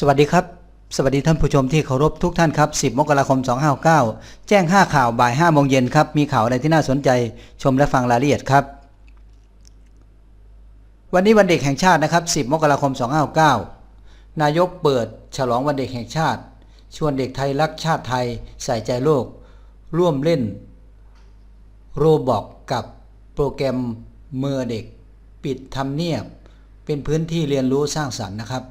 สวัสดีครับ สวัสดีท่านผู้ชมที่เคารพทุกท่านครับ 10 มกราคม 2569 แจ้ง 5 ข่าวบ่าย5โมงเย็นครับ มีข่าวอะไรที่น่าสนใจ ชมและฟังรายละเอียดครับ วันนี้วันเด็กแห่งชาตินะครับ 10 มกราคม 2569 นายกเปิด ฉลองวันเด็กแห่งชาติ ชวนเด็กไทยรักชาติไทย ใส่ใจโลก ร่วมเล่น โรบอกกับโปรแกรมเมื่อเด็ก ปิดทำเนียบ เป็นพื้นที่เรียนรู้สร้างสรรค์นะครับ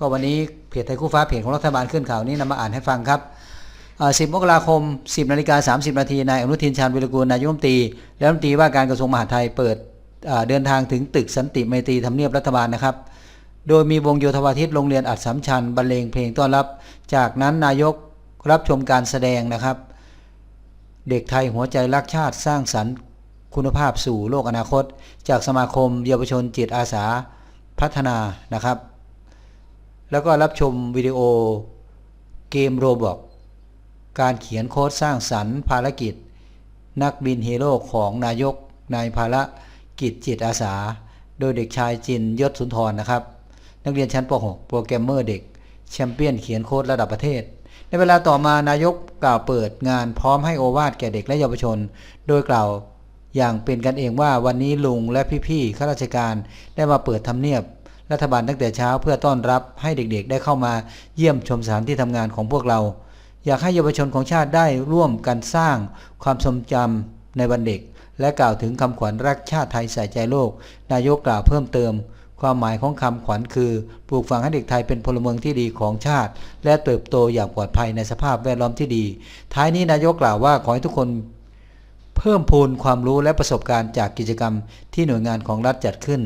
ก็วันนี้เพจไทยคู่ฟ้าเพจของรัฐบาลขึ้นข่าวนี้นำมาอ่านให้ฟังครับ10 มกราคม 10นาฬิกา30นาทีนายอนุทินชาญวิรกูลนายกรัฐมนตรีและรัฐมนตรีว่าการกระทรวงมหาดไทยเปิดเดินทางถึงตึกสันติไมตรีทำเนียบรัฐบาลนะครับ โดยมีวงโยธวาทิตโรงเรียนอัดสำชัญบรรเลงเพลงต้อนรับ จากนั้นนายกรับชมการแสดงนะครับ เด็กไทยหัวใจรักชาติสร้างสรรค์คุณภาพสู่โลกอนาคต จากสมาคมเยาวชนจิตอาสาพัฒนานะครับ แล้วก็รับชมวิดีโอเกมโรบอกการเขียนโค้ดสร้างสรรค์ภารกิจ นักบินฮีโร่ของนายกนายภารกิจจิตอาสา โดยเด็กชายจินยศสุนทรนะครับ นักเรียนชั้นป .6 โปรแกรมเมอร์เด็ก แชมเปี้ยนเขียนโค้ดระดับประเทศ ในเวลาต่อมานายกกล่าวเปิดงานพร้อมให้โอวาทแก่เด็กและเยาวชน โดยกล่าวอย่างเป็นกันเองว่าวันนี้ลุงและพี่ๆข้าราชการได้มาเปิดทำเนียบ รัฐบาลตั้งแต่เช้าเพื่อต้อนรับให้เด็กๆ ได้เข้ามาเยี่ยมชมสถานที่ทำงานของพวกเรา อยากให้เยาวชนของชาติได้ร่วมกันสร้างความทรงจำในวันเด็ก และกล่าวถึงคำขวัญรักชาติไทยใส่ใจโลก นายกกล่าวเพิ่มเติม ความหมายของคำขวัญคือ ปลูกฝังให้เด็กไทยเป็นพลเมืองที่ดีของชาติ และเติบโตอย่างปลอดภัยในสภาพแวดล้อมที่ดี ท้ายนี้นายกกล่าวว่าขอให้ทุกคนเพิ่มพูนความรู้และประสบการณ์จากกิจกรรมที่หน่วยงานของรัฐจัดขึ้น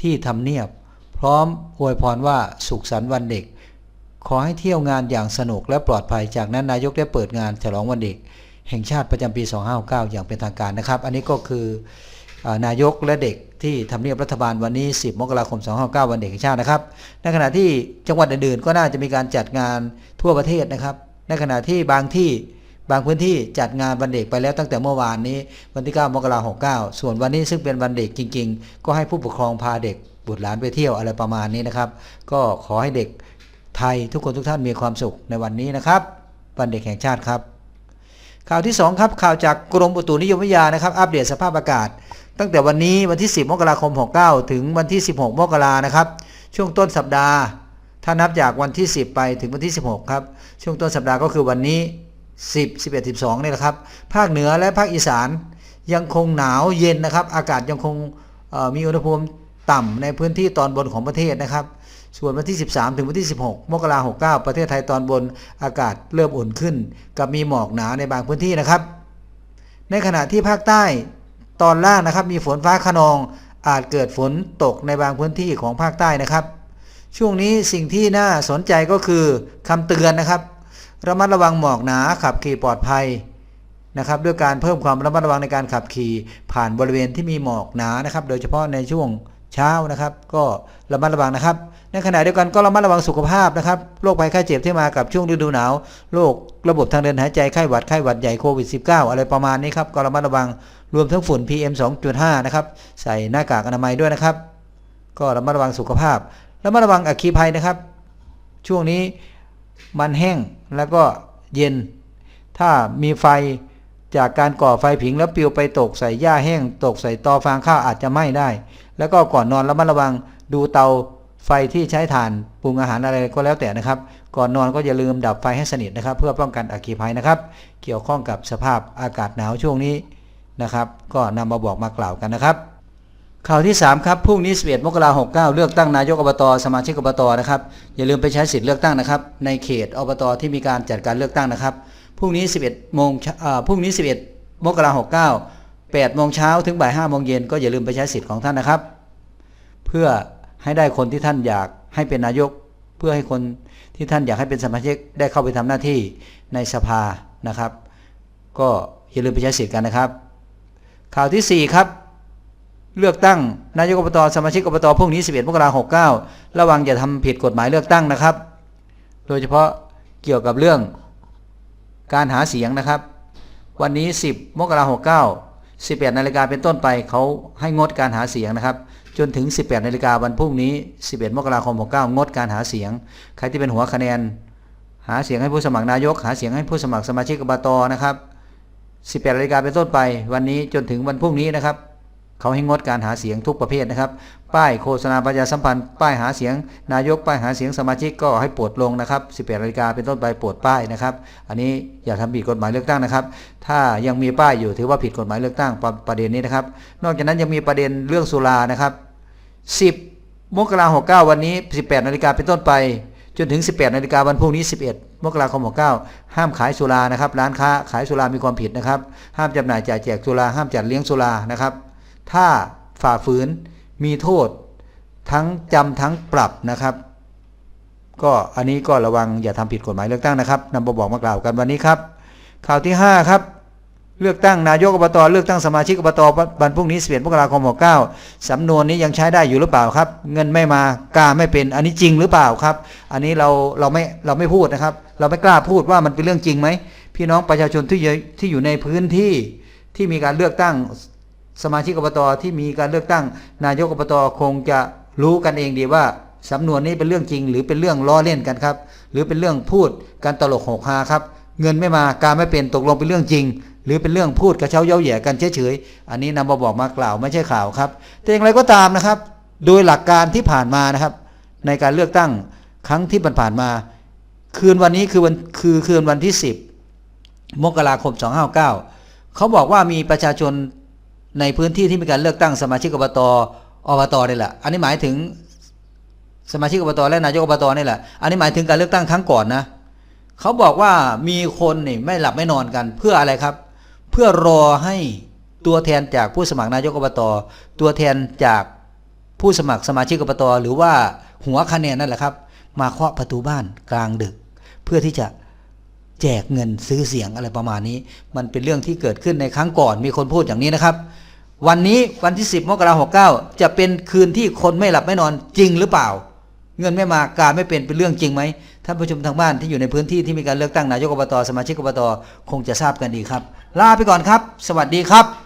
ที่ทำเนียบ พร้อมอวยพรว่าสุขสันต์วันเด็ก ขอให้เที่ยวงานอย่างสนุกและปลอดภัยจากนั้นนายกได้เปิดงานฉลองวันเด็ก แห่งชาติประจำปี 2569 อย่างเป็นทางการนะครับ อันนี้ก็คืออนายกและเด็กที่ทำเนียบรัฐบาลวันนี้ 10 มกราคม 2569วันเด็กแห่งชาตินะครับ ในขณะที่จังหวัดอื่นๆ ก็น่าจะมีการจัดงานทั่วประเทศนะครับ ในขณะที่บางที่บางพื้นที่จัดงานวันเด็กไปแล้วตั้งแต่เมื่อวานนี้วันที่ 9 มกราคม 69 ส่วนวันนี้ซึ่งเป็นวันเด็กจริง ๆ ก็ให้ผู้ปกครองพาเด็ก บุตรหลานไปเที่ยวอะไรประมาณนี้นะครับ ก็ขอให้เด็กไทยทุกคนทุกท่านมีความสุขในวันนี้นะครับ วันเด็กแห่งชาติครับ ข่าวที่ 2 ครับ ข่าวจากกรมอุตุนิยมวิทยานะครับ อัปเดตสภาพอากาศ ตั้งแต่วันนี้วันที่ 10 มกราคม 69 ถึงวันที่ 16 มกรานะครับ ช่วงต้นสัปดาห์ ถ้านับจากวันที่ 10 ไปถึงวันที่ 16 ครับ ช่วงต้นสัปดาห์ก็คือวันนี้ 10 11 12นี่แหละครับ ภาคเหนือและภาคอีสานยังคงหนาวเย็นนะครับ อากาศยังคงมีอุณหภูมิ ต่ำในพื้นที่ตอนบนของประเทศนะครับ ส่วนวันที่ 13 ถึงวันที่ 16 มกราคม69ประเทศไทยตอนบนอากาศเริ่มอุ่นขึ้น กับมีหมอกหนาในบางพื้นที่นะครับ ในขณะที่ภาคใต้ตอนล่างนะครับ มีฝนฟ้าขนองอาจเกิดฝนตกในบางพื้นที่ของภาคใต้นะครับ ช่วงนี้สิ่งที่น่าสนใจก็คือคำเตือนนะครับระมัดระวังหมอกหนาขับขี่ปลอดภัยนะครับด้วยการเพิ่มความระมัดระวังในการขับขี่ผ่านบริเวณที่มีหมอกหนานะครับ โดยเฉพาะในช่วง เช้านะครับ ก็ระมัดระวังนะครับ ในขณะเดียวกันก็ระมัดระวังสุขภาพนะครับโรคภัยไข้เจ็บที่มากับช่วงฤดูหนาวโรคระบบทางเดินหายใจไข้หวัดไข้หวัดใหญ่โควิด -19 อะไรประมาณนี้ครับก็ระมัดระวังรวมทั้งฝุ่น PM 2.5 นะครับ ใส่หน้ากากอนามัยด้วยนะครับ ก็ระมัดระวังสุขภาพระมัดระวังอัคคีภัยนะครับ ช่วงนี้มันแห้งแล้วก็เย็น ถ้ามีไฟจากการก่อไฟผิงแล้วปลิวไปตกใส่หญ้าแห้ง ตกใส่ตอฟางข้าวอาจจะไหม้ได้ แล้วก็ก่อนนอนระมัดระวังดูเตาไฟที่ใช้ถ่านปรุงอาหารอะไรก็แล้วแต่นะครับ ก่อนนอนก็อย่าลืมดับไฟให้สนิทนะครับ เพื่อป้องกันอัคคีภัยนะครับ เกี่ยวข้องกับสภาพอากาศหนาวช่วงนี้นะครับ ก็นำมาบอกมากล่าวกันนะครับข่าวที่ 3 ครับพรุ่งนี้11มกราคม69เลือกตั้งนายกอบตสมาชิกอบตนะครับอย่าลืมไปใช้สิทธิ์เลือกตั้งนะครับ ในเขตอบตที่มีการจัดการเลือกตั้งนะครับพรุ่งนี้ 11โมงเช้าเอ่อพรุ่งนี้ 11มกราคม69 8โมงเช้าถึงบ่าย5โมงเย็นก็อย่าลืมไปใช้สิทธิ์ของท่านนะครับ เพื่อให้ได้คนที่ท่านอยากให้เป็นนายก เพื่อให้คนที่ท่านอยากให้เป็นสมาชิกได้เข้าไปทำหน้าที่ในสภานะครับ ก็อย่าลืมไปใช้สิทธิ์กันนะครับ ข่าวทีสี่ 4 ครับ เลือกตั้งนายกอบตสมาชิกอบตพรุ่งนี้ 11มกราคม69 ระวังอย่าทำผิดกฎหมายเลือกตั้งนะครับ โดยเฉพาะเกี่ยวกับเรื่องการหาเสียงนะครับ วันนี้ 10มกราคม69 11นาฬิกาเป็นต้นไปเขาให้งดการหาเสียงนะครับ จนถึง 18นาฬิกาวันพรุ่งนี้ 11 มกราคม 69 งดการหาเสียง ใครที่เป็นหัวคะแนน หาเสียงให้ผู้สมัครนายก หาเสียงให้ผู้สมัครสมาชิกอบตนะครับ 18นาฬิกาเป็นต้นไป วันนี้จนถึงวันพรุ่งนี้นะครับ เขาให้งดการหาเสียงทุกประเภทนะครับ ป้ายโฆษณาประชาสัมพันธ์ ป้ายหาเสียง นายกป้ายหาเสียงสมาชิกก็ให้ปลดลงนะครับ 18นาฬิกาเป็นต้นไปปลดป้ายนะครับ อันนี้อย่าทำผิดกฎหมายเลือกตั้งนะครับ ถ้ายังมีป้ายอยู่ถือว่าผิดกฎหมายเลือกตั้งประประเด็นนี้นะครับ นอกจากนั้นยังมีประเด็นเรื่องสุรานะครับ 10 มกราคม69วันนี้ 18นาฬิกาเป็นต้นไปจนถึง 18นาฬิกาวันพรุ่งนี้ 11 มกราคม69ห้ามขายสุรานะครับ ร้านค้าขายสุรามีความผิดนะครับ ห้ามจำหน่ายจ่ายแจกสุรา ห้ามจัดเลี้ยงสุรานะครับ ถ้าฝ่าฝืนมีโทษทั้งจำทั้งปรับนะครับ ก็อันนี้ก็ระวังอย่าทำผิดกฎหมายเลือกตั้งนะครับนำมาบอกมากล่าวกันวันนี้ครับ ข่าวที่ 5 ครับ เลือกตั้งนายกอบตเลือกตั้งสมาชิกอบตวันพรุ่งนี้11มกราคม69สำนวนนี้ยังใช้ได้อยู่หรือเปล่าครับ เงินไม่มากล้าไม่เป็นอันนี้จริงหรือเปล่าครับ อันนี้เราเราไม่เราไม่พูดนะครับ เราไม่กล้าพูดว่ามันเป็นเรื่องจริงไหมพี่น้องประชาชนที่ที่อยู่ในพื้นที่ที่มีการเลือกตั้ง สมาชิกอบตที่มีการเลือกตั้ง นายกอบตคงจะรู้กันเองดีว่าสำนวนนี้เป็นเรื่องจริง หรือเป็นเรื่องล้อเล่นกันครับ หรือเป็นเรื่องพูดการตลกหกฮาครับ เงินไม่มาการไม่เป็นตกลงเป็นเรื่องจริง หรือเป็นเรื่องพูดกระเช้าเย้าแย่กันเฉยๆอันนี้นำมาบอกมากล่าวไม่ใช่ข่าวครับ แต่อย่างไรก็ตามนะครับ โดยหลักการที่ผ่านมานะครับ ในการเลือกตั้งครั้งที่ผ่านมา คืนวันนี้คือวันคือคืนวันที่ 10 มกราคม 259เขาบอกว่ามีประชาชน ในพื้นที่ที่มีการเลือกตั้งสมาชิกอบตอบตนี่แหละ อันนี้หมายถึงสมาชิกอบตและนายกอบตนี่แหละ อันนี้หมายถึงการเลือกตั้งครั้งก่อนนะเขาบอกว่ามีคนนี่ไม่หลับไม่นอนกันเพื่ออะไรครับ เพื่อรอให้ตัวแทนจากผู้สมัครนายกอบตตัวแทนจากผู้สมัครสมาชิกอบตหรือว่าหัวคะแนนนั่นแหละครับ มาเคาะประตูบ้านกลางดึก เพื่อที่จะแจกเงินซื้อเสียงอะไรประมาณนี้ มันเป็นเรื่องที่เกิดขึ้นในครั้งก่อนมีคนพูดอย่างนี้นะครับ วันนี้วันที่ 10มกราหกเก้าจะเป็นคืนที่คนไม่หลับไม่นอนจริงหรือเปล่า เงินไม่มาการไม่เป็นเป็นเรื่องจริงไหมท่านผู้ชมทางบ้านที่อยู่ในพื้นที่ที่มีการเลือกตั้งนายกอบตสมาชิกอบตคงจะทราบกันดีครับ ลาไปก่อนครับ สวัสดีครับ